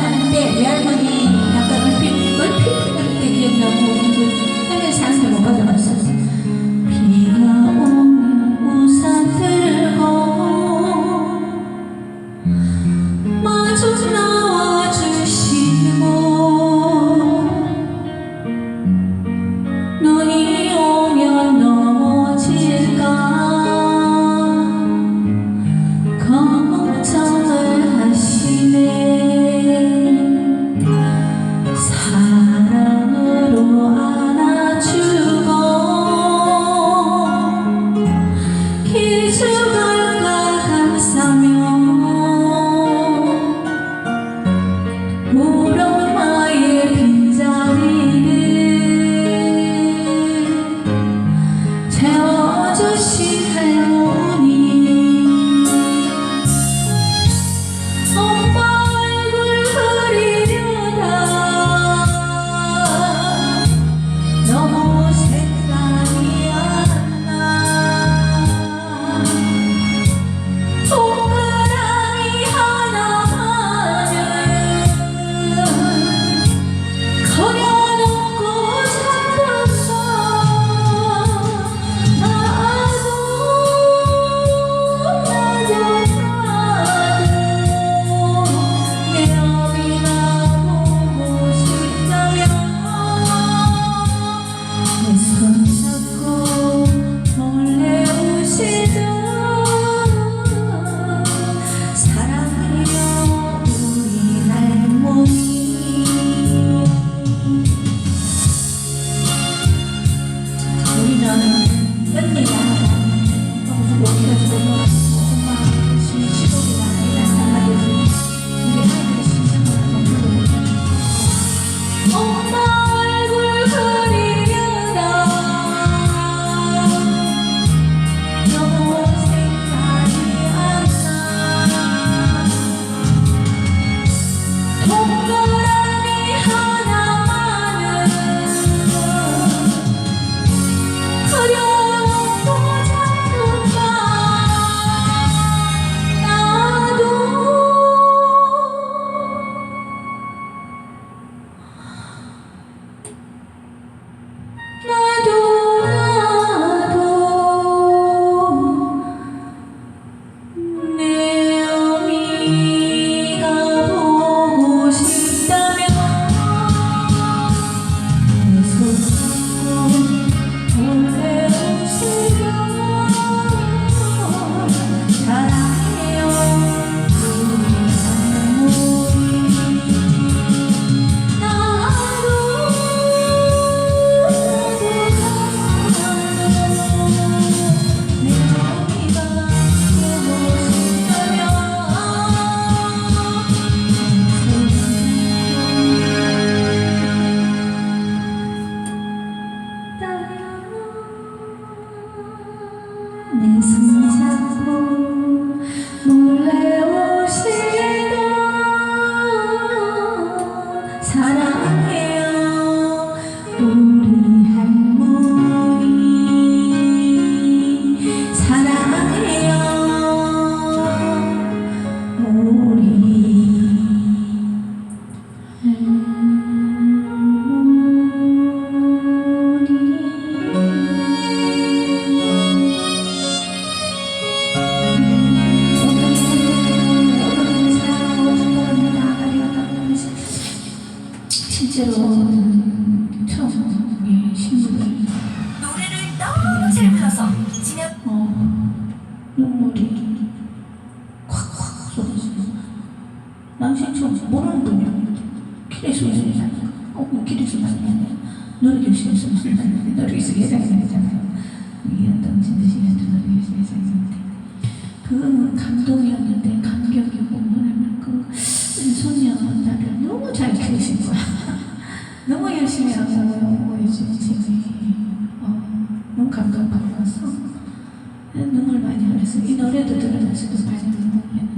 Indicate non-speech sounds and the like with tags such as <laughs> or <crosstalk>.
นั่นเด็กเยอะคนนี้นักเกิดมันผิดมันผิดมันติดเย็นนะมูมันนั่นเป็นช้างสมอก็จะมัน 일어나냐 어, 길에서 나냐 노래 교실에서 나냐 노래 교실 예배당이잖아요. 이 어떤 진드시한테 노래 교실 예배당인데. 그 감동이었는데 감격이고 뭐냐면 그 은손녀 나를 너무 잘 키우신 거야. <laughs> 너무 열심히 하고 요즘 집이 어, 너무 감동받아서 눈물 많이 흘렸어요. 이 노래도 들으면서도 많이 눈물이었는데